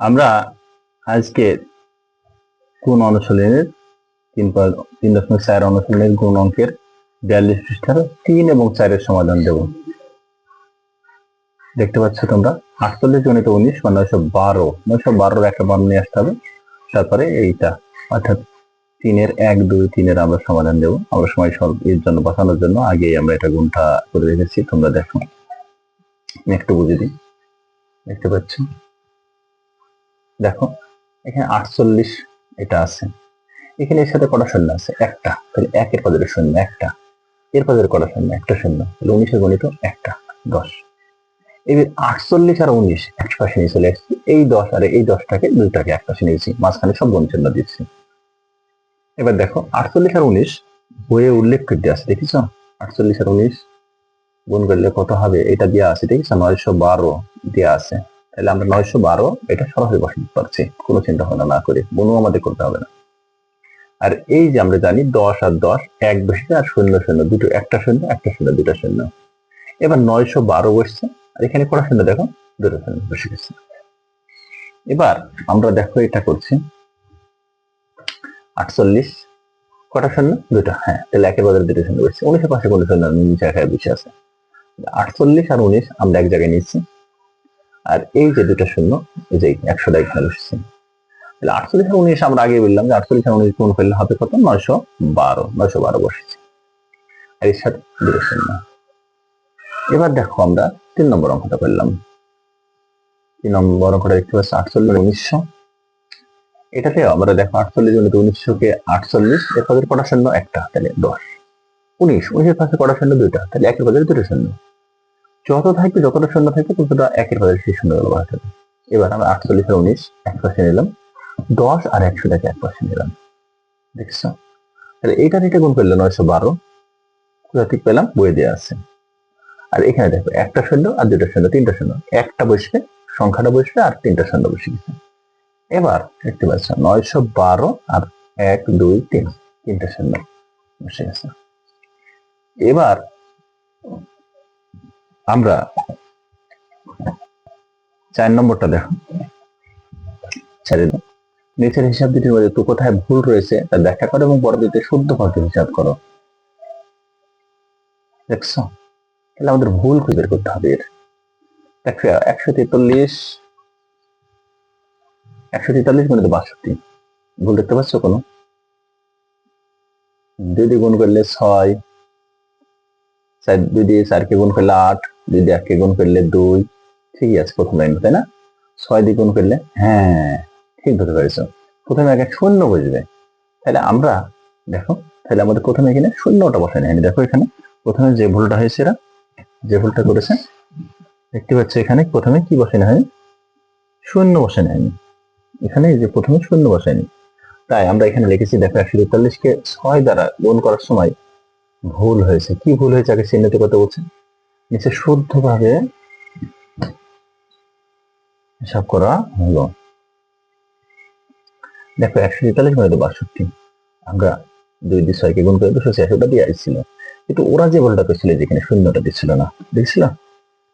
আমরা আজকে কোন অনুশীলনের তিন তিন দশমিক চার অনুশীলনের গুণ অঙ্কের বিয়াল্লিশ পৃষ্ঠার তিন এবং চারের সমাধান দেব। দেখতে পাচ্ছ তোমরা, আটচল্লিশ গণিত উনিশ বা নয়শো বারো, নয়শো বারোর একটা মান নিয়ে আসতে হবে। তারপরে এইটা, অর্থাৎ তিনের এক, দুই, তিনের আমরা সমাধান দেব। আমরা সময় সব এর জন্য বাঁচানোর জন্য আগেই আমরা এটা গুণটা করে রেখেছি। তোমরা দেখো। একটু বুঝে দিই। দেখতে পাচ্ছ? দেখো, এখানে আটচল্লিশ এটা আছে। এখানে এর সাথে কটা শূন্য আছে? একটা। তাহলে একের পদের শূন্য, একটা। এর পদের কটা শূন্য? একটা শূন্য। তাহলে উনিশের গণিত একটা, দশ। এবার আটচল্লিশ আর উনিশ এক পাশে নিয়ে চলে আসছি এই দশ আর এই দশটাকে দুইটাকে এক পাশে নিয়েছি। মাঝখানে সব গুণ চিহ্ন দিচ্ছি। এবার দেখো, আটচল্লিশ আর উনিশ বইয়ে উল্লেখ করে দিয়ে আছে দেখিস আটচল্লিশ আর উনিশ গুণ করলে কত হবে? এটা দেওয়া আছে দেখিস নয়শো বারো দেওয়া আছে। তাহলে আমরা নয়শো বারো, এটা সরাসরি বসাতে পারছি। কোনো চিন্তা ভাবনা না করে গুণও আমাদের করতে হবে না। আর এই যে আমরা জানি দশ আর দশ, এক বসছে আর শূন্য শূন্য, দুটো একটা শূন্য একটা শূন্য, দুটো শূন্য। এবার নয়শো বারো বসছে, আর এখানে কটা শূন্য দেখো? দুটো শূন্য বসে গেছে। এবার আমরা দেখো এটা করছি, আটচল্লিশ, কটা শূন্য? দুটো হ্যাঁ তাহলে একের বদলে দুটো শূন্য বসছে। উনিশের পাশে কোনো শূন্য, নিচে একাই বেশি আছে। আটচল্লিশ আর উনিশ, আমরা এক জায়গায় নিচ্ছি। আর এই যে দুটো শূন্য, এই যে একশোটা এখানে বসেছে। তাহলে আটচল্লিশ আর উনিশ আমরা আগে বললাম যে আটচল্লিশ আর উনিশ গুণ করলে হবে কত? নয়শো বারো নয়শো বারো বসেছে। আর এর সাথে দুটো শূন্য। এবার দেখো আমরা তিন নম্বর অঙ্কটা করলাম। তিন নম্বর অঙ্কটা দেখতে পাচ্ছি আটচল্লিশ উনিশশো। এটাতে আমরা দেখো আটচল্লিশ জনিত উনিশশো কে আটচল্লিশ, এর পদের কটা শূন্য? একটা, তাহলে দশ। উনিশ, উনিশের পাশে কটা শূন্য? দুইটা। তাহলে একের পদের দুটো শূন্য। যত থাকবে যতটা শূন্য থাকবে ততটা একের পদের সেই শূন্যগুলো বসাতে হবে এবার আমরা আটচল্লিশ আর উনিশ এক পাশে নিলাম। দশ আর একশোটাকে এক পাশে নিলাম। দেখছ? তাহলে এইটা থেকে গুণ করলে নয়শো বারো। থেকে পেলাম? বই দেওয়া আছে। আর এখানে দেখো, একটা শূন্য আর দুটো শূন্য, তিনটা শূন্য। একটা বসবে, সংখ্যাটা বসবে আর তিনটা শূন্য বসে গেছে। এবার দেখতে পাচ্ছ, নয়শো বারো আর এক, দুই, তিন, তিনটা শূন্য বসে গেছে। এবার আমরা চার নম্বরটা দেখো। নিচের হিসাব দুটির মধ্যে তো কোথায় ভুল রয়েছে তা ব্যাখ্যা করো এবং পরবর্তীতে শুদ্ধ পদ্ধতি হিসাব করো। দেখছ? তাহলে আমাদের ভুল খুঁজে বের করতে হবে এর। দেখো, একশো তেতাল্লিশ একশো তেতাল্লিশ মানে তো বাষট্টি। ভুল দেখতে পাচ্ছ কোনো? দুই দিয়ে গুণ করলে ছয় দুই দিয়ে চারকে গুণ করলে আট। দিয়ে এককে গুণ করলে দুই ঠিকই আছে, প্রথম লাইন তাই না? ছয় দিয়ে গুণ করলে হ্যাঁ ঠিক ধরে পেরেছ। প্রথমে আগে শূন্য বসবে তাহলে আমরা, দেখো, তাহলে আমাদের প্রথমে এখানে শূন্যটা বসাই নেয়নি দেখো এখানে, প্রথমে যে ভুলটা হয়েছে এরা, যে ভুলটা করেছে, দেখতে পাচ্ছ এখানে প্রথমে কি বসানো হয়নি শূন্য বসে নেয়নি এখানে যে প্রথমে শূন্য বসায়নি তাই আমরা এখানে লিখেছি, দেখো, একশো তেতাল্লিশকে ছয় দ্বারা গুণ করার সময় ভুল হয়েছে। কি ভুল হয়েছে? আগে চিহ্নিত করতে বলছে। নিচে শুদ্ধভাবে হিসাব করা হলো। দেখো, একশো তেতাল্লিশ মানে তো বাষট্টি। আমরা দুই দিয়ে ছয়কে গুণ করে দুশো ছিয়াশিটা দিয়ে আসছিল কিন্তু ওরা যে ভুলটা করছিল যেখানে শূন্যটা দিচ্ছিল না, দেখছিল?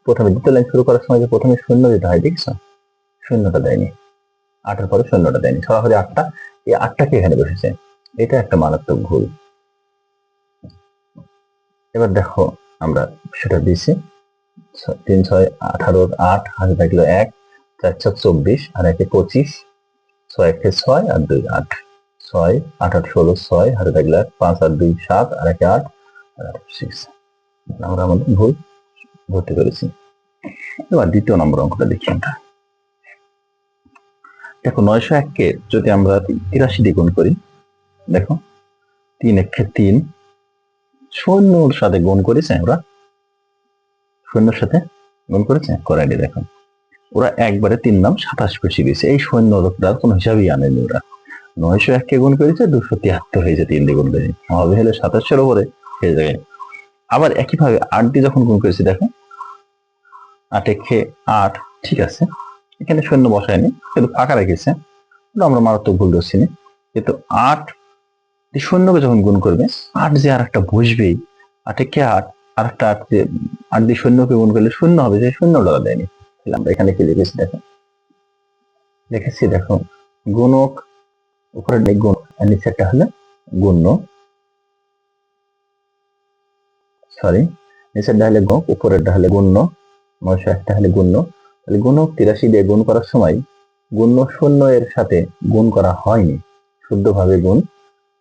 প্রথমে দ্বিতীয় লাইন শুরু করার সময় যে প্রথমে শূন্য দিতে হয়, দেখছ? শূন্যটা দেয়নি। আটের পরে শূন্যটা দেয়নি। সরাসরি আটটা, এই আটটাকে এখানে বসেছে। এটা একটা মারাত্মক ভুল। এবার দেখো আমরা সেটা দিয়েছি তিন, ছয় আঠারোর আট হাতে থাকল এক, চার, ছয়, চব্বিশ, আর একে পঁচিশ, ছয়, একে ছয়, আর দুই, আট। ছয়, আট আট, ষোলো, ছয় হাতে থাকল এক, পাঁচ আর দুই, সাত, আর একে আট, আর সিক্স আমরা আমাদের ভুল ভর্তি করেছি এবার দ্বিতীয় নম্বর অঙ্কটা দেখি আমরা। দেখো, নয়শো এককে যদি আমরা তিরাশি দ্বিগুণ করি, দেখো, তিন একে তিন শূন্যর সাথে গুণ করেছে ওরা। শূন্যর সাথে গুণ করেছে? করাইনি দেখো ওরা একবারে তিন নাম সাতাশ বসে গেছে এই সৈন্য লোকটার কোনো হিসাবই আনেনি ওরা। নয়শো এককে গুণ করেছে, দুশো তিয়াত্তর হয়েছে তিন দিয়ে গুণ করে হবে হলে, সাতাশের উপরে হয়ে যাবে। আবার একইভাবে আট দিয়ে যখন গুণ করেছি দেখো আট একে আট, ঠিক আছে। এখানে সৈন্য বসায়নি, কিন্তু ফাঁকা রেখেছে। আমরা মারাত্মক ভুল করছি। কিন্তু আট এই শূন্যকে যখন গুণ করবে আট যে আর একটা বসবেই আটে কে আট আর একটা আট যে আট দিয়ে শূন্যকে গুণ করলে শূন্য হবে সেই শূন্যটা দেয়নি। আমরা এখানে কি লিখেছি দেখো? লিখেছি দেখো, গুণক, উপরে গুণ, আর নিচেরটা হলে গুণ্য। সরি নিচেরটা হলে গুণক, উপরেরটা হলে গুণ্য, নয়শো একটা হলে গুণ্য। তাহলে গুণক তিরাশি দিয়ে গুণ করার সময় গুণ্য শূন্য এর সাথে গুণ করা হয়নি, শুদ্ধভাবে গুণ।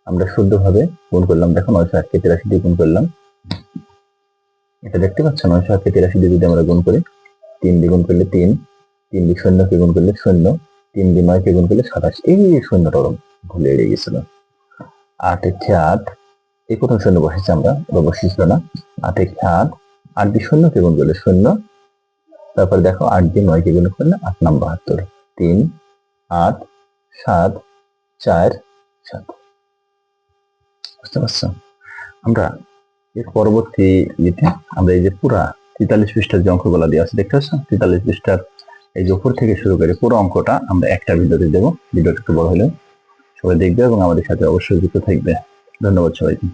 আমরা শুদ্ধভাবে গুণ করলাম। দেখো নয়শো আটকে তিরাশি দিয়ে গুণ করলাম। এটা দেখতে পাচ্ছ? নয়শো আটকে তিরাশি দিয়ে যদি আমরা গুণ করি তিন দিয়ে গুণ করলে তিন তিন দিয়ে শূন্যকে গুণ করলে শূন্য তিন দিয়ে নয়কে গুণ করলে সাতাশ। এই শূন্যটা ভুলে এড়িয়ে গেছিল। আট একে আট, এই প্রথম শূন্য বসেছে আমরা, এবার বসেছিল না। আট একে আট আট দিয়ে শূন্যকে গুণ করলে শূন্য। তারপর দেখো আট দিয়ে নয়কে গুণ করলে আট নাম বাহাত্তর তিন, আট, সাত, চার, সাত। বুঝতে পারছ? আমরা এর পরবর্তী ইতে আমরা এই যে পুরা তেতাল্লিশ পৃষ্ঠার যে অঙ্কগুলো দিয়ে আছে, দেখতে পাচ্ছ? তেতাল্লিশ পৃষ্ঠার এই যে উপর থেকে শুরু করে পুরো অঙ্কটা আমরা একটা ভিডিওতে দেবো। ভিডিওটা একটু বড় হলেও সবাই দেখবে এবং আমাদের সাথে অবশ্যই যুক্ত থাকবে। ধন্যবাদ সবাইকে।